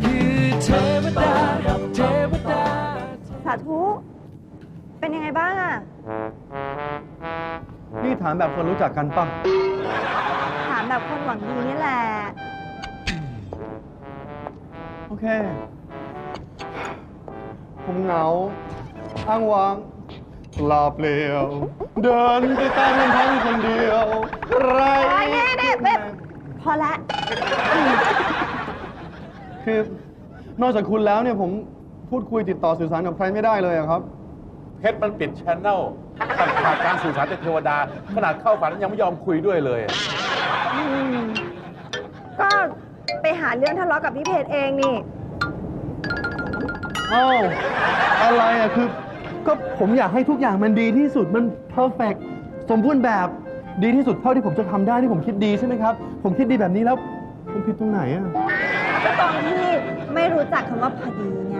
คือเทวดาเทวดา สาธุ เป็นยังไงบ้างอะนี่ถามแบบคนรู้จักกันป่ะ ถามแบบคนหวังดีนี่แหละ โอเค ผมเหงา อ้างว้างลาเปลี่ยว เดินไปตามลำพังคนเดียว ไร โอ้ยเนี่ยเนี่ยแบบพอละ คือนอกจากคุณแล้วเนี่ยผมพูดคุยติดต่อสื่อสารกับใครไม่ได้เลยอะครับ เพชรมันปิดชแนลตัดขาดการสื่อสารจากเทวดา ขนาดเข้าฝันยังไม่ยอมคุยด้วยเลย ก็ไปหาเรื่องทะเลาะกับพี่เพจเองนี่อ้าวอะไรอะคือ ก็ผมอยากให้ทุกอย่างมันดีที่สุดมันเพอร์เฟกสมบูรณ์แบบดีที่สุดเท่าที่ผมจะทำได้ที่ผมคิดดีใช่ไหมครับ ผมคิดดีแบบนี้แล้วผมผิดตรงไหนอะก็ ตรงที่ไม่รู้จักคำว่าพอดีไง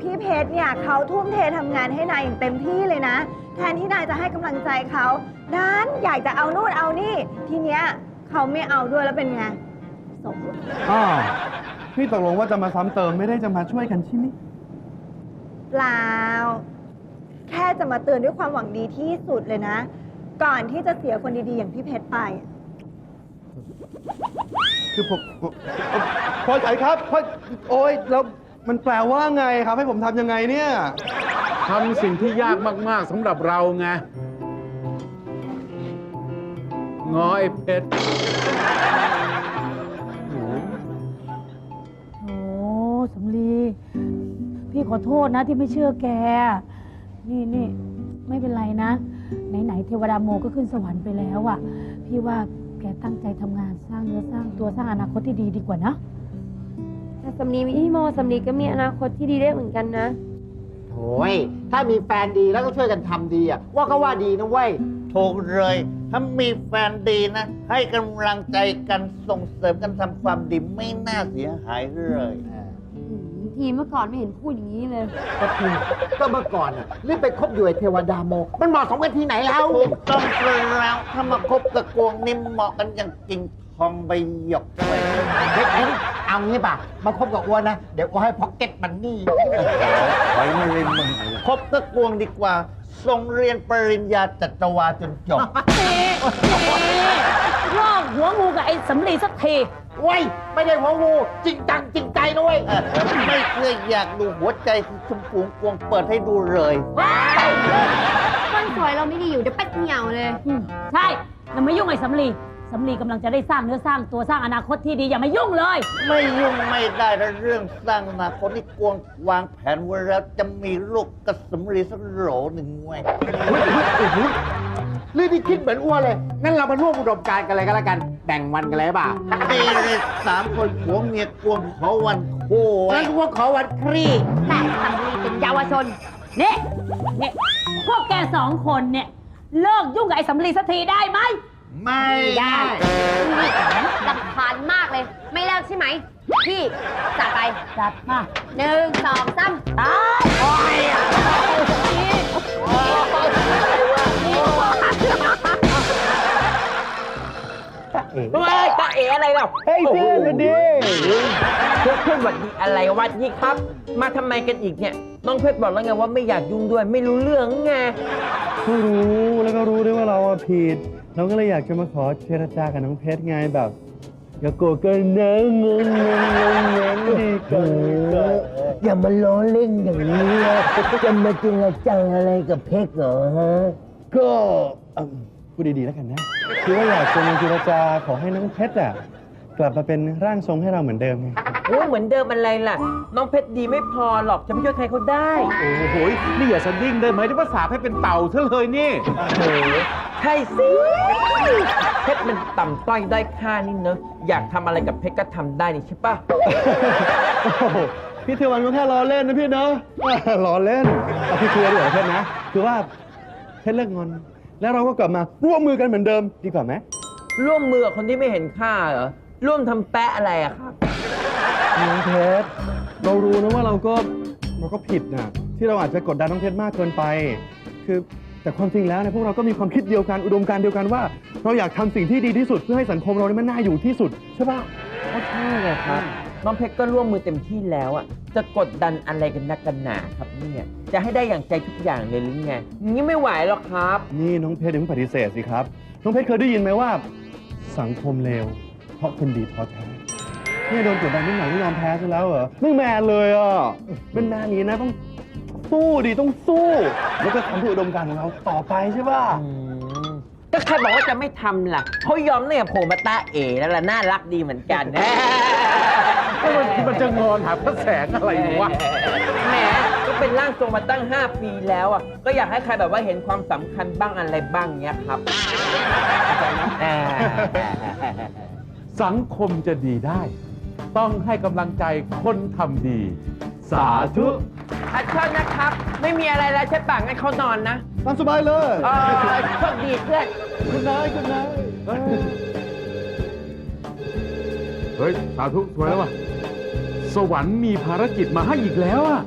พี่เพชรเนี่ยเขาทุ่มเททำงานให้นายอย่างเต็มที่เลยนะ แทนที่นายจะให้กำลังใจเขาด้านอยากจะเอานู่นเอานี่ ทีเนี้ยเขาไม่เอาด้วยแล้วเป็นไงสมอ้าวพี่ตกลงว่าจะมาซ้ำเติมไม่ได้จะมาช่วยกันใช่ไหมเปล่า แค่จะมาเตือนด้วยความหวังดีที่สุดเลยนะ ก่อนที่จะเสียคนดีๆอย่างพี่เพชรไป คือผมผมพอใจครับพอโอ้ยแล้วมันแปลว่าไงครับ ให้ผมทำยังไงเนี่ย ทำสิ่งที่ยากมาก ๆสำหรับเราไงง้อไอ้เพชรโอ้สำลีพี่ขอโทษนะที่ไม่เชื่อแก นี่นี่ไม่เป็นไรนะ ไหน ๆ เทวดาโมก็ขึ้นสวรรค์ไปแล้วอะพี่ว่า แกตั้งใจทำงานสร้างเนื้อสร้างตัวสร้างอนาคตที่ดีดีกว่านะ แต่สำนีมีพี่โมสำนีก็มีอนาคตที่ดีได้เหมือนกันนะ โอ้ยถ้ามีแฟนดีแล้วก็ช่วยกันทำดีอะว่าก็ว่าดีนะเว้ย ถูกเลย ถ้ามีแฟนดีนะ ให้กำลังใจกันส่งเสริมกันทำความดีไม่น่าเสียหายเลย ทีเมื่อก่อนไม่เห็นพูดอย่างนี้เลย ก็คือก็เมื่อก่อนอะรีบไปคบอยู่ไอ้เทวดาโม มันเหมาะสมกันที่ไหนแล้วถูกต้องแล้วถ้ามาคบกับกวงนิ่มเหมาะกันอย่างกิ่งทองใบหยกเลยเฮ้ยงั้นเอางี้ป่ะ มาคบกับอ้วนนะ เดี๋ยวอ้วนให้พ็อกเก็ตมันนี่ ไปไม่เล่นมึงคบกับกวงดีกว่าส่งเรียนปริญญาจัตวาจนจบ รอบหัวงูกับไอ้สำลีสักทีว้ยไม่ได้หัวงูจริงจังจริงใจนะเว้ยไม่เคยอยากดูหัวใจที่ชมพูกวงเปิดให้ดูเลยต้นสวยเราไม่ดีอยู่เดี๋ยวเป็ดเหนียวเลย อืมใช่อย่ามายุ่งไอ้สำลีสำลีกำลังจะได้สร้างเนื้อสร้างตัวสร้างอนาคตที่ดีอย่ามายุ่งเลย ไม่ยุ่งไม่ได้แล้วเรื่องสร้างอนาคตนี่กวงวางแผนไว้แล้วจะมีลูกกระสำรีสักโหลหนึ่งไว้ ยรีบคิดเหมือนอ้วนเลย งั้นเรามาร่วมอุดมการณ์กันเลยก็แล้วกัน แบ่งวันกันเลยป่ะดีเลยสามคนผัวเมียกวงขอวันคู่ไว้งั้นอ้วนขอวันครี่แต่สำนีเป็นเยาวชน นี่นี่พวกแกสองคนเนี่ย เลิกยุ่งกับไอ้สำลีสักทีได้ไหม ไม่ได้ลำคาญมากเลย ไม่เลิกใช่ไหม พี่จัดไป จัดมาหนึ่งสองสามตาย ไม่ตาเอ๋อะไรเราเฮ้ยเพื่อนดีเพื่อนเพื่อนหวัดดีอะไรวัดนี่ครับ มาทำไมกันอีกเนี่ยน้องเพชรบอกแล้วไงว่าไม่อยากยุ่งด้วยไม่รู้เรื่องไงก็รู้แล้วก็รู้ด้วยว่าเราอะผิดเราก็เลยอยากจะมาขอเจรจากับน้องเพชรไงแบบ อย่าโกรธกันนะงงงงงงงดีกันอย่ามาล้อเล่นอย่างนี้จะมาจริงจังอะไรกับเพชรเหรอฮะก็ พูดดีๆแล้วกันนะคือว่าอยากจะมาเจรจาขอให้น้องเพชรอะกลับมาเป็นร่างทรงให้เราเหมือนเดิมไงโอ้เหมือนเดิมอะไรล่ะ น้องเพชรดีไม่พอหรอกจะไม่ช่วยใครเขาได้โอ้โหนี่อย่าสดิ้งได้ไหมที่ภาษาให้เป็นเต่าซะเลยนี่โอ้โหใช่สิเพชรมันต่ำต้อยได้อยค่านี่เนอะอยากทำอะไรกับเพชรก็ทำได้นี่ใช่ปะโอ้โหพี่เทวันก็แค่ล้อเล่นนะพี่เนาะ ล้อเล่นเอาพี่เคลียร์ดีกว่าเพชรนะ คือว่าเพชรเลิกงอน แล้วเราก็กลับมาร่วมมือกันเหมือนเดิมดีกว่าไหมร่วมมือกับคนที่ไม่เห็นค่าเหรอ ร่วมทำแปะอะไรอะครับ น้องเพชรเรารู้นะว่าเราก็เราก็ผิดนะที่เราอาจจะกดดันน้องเพชรมากเกินไป คือแต่ความจริงแล้วเนี่ยพวกเราก็มีความคิดเดียวกันอุดมการณ์เดียวกันว่า เราอยากทำสิ่งที่ดีที่สุดเพื่อให้สังคมเราเนี่ยมันน่าอยู่ที่สุด ใช่ปะก็ใช่แหละครับ น้องเพชรก็ร่วมมือเต็มที่แล้วอะจะกดดันอะไรกันนักกันหนาครับเนี่ยจะให้ได้อย่างใจทุกอย่างเลยหรือไงอย่างนี้ไม่ไหวหรอกครับ นี่น้องเพชรอย่าเพิ่งปฏิเสธสิครับ น้องเพชรเคยได้ยินไหมว่า สังคมเลวเพราะคนดีท้อแท้นี่โดนกดดันนิดหน่อยไม่ยอมแพ้ซะแล้วเหรอไม่แมนเลยอะเป็นแมนอย่างนี้นะต้องสู้ดิต้องสู้ แล้วก็ทำเพื่ออุดมการณ์ของเราต่อไปใช่ป่ะอืมก็ใครบอกว่าจะไม่ทำล่ะเขายอมเนี่ยโผล่มาตาเอ๋แล้วล่ะน่ารักดีเหมือนกัน มันมันจะงอนหาพระแสงอะไรวะ แหมก็เป็นร่างทรงมาตั้ง 5 ปีแล้วอะ ก็อยากให้ใครแบบว่าเห็นความสำคัญบ้างอะไรบ้างเนี้ยครับอ่าสังคมจะดีได้ ต้องให้กำลังใจคนทำดี สาธุอัดโทษนะครับ ไม่มีอะไรแล้วใช่ปะงั้นเขานอนนะตามสบายเลย เออโชคดีเพื่อน คุณนายคุณนาย เฮ้ย สาธุสวยแล้วว่ะ สวรรค์มีภารกิจมาให้อีกแล้วอะ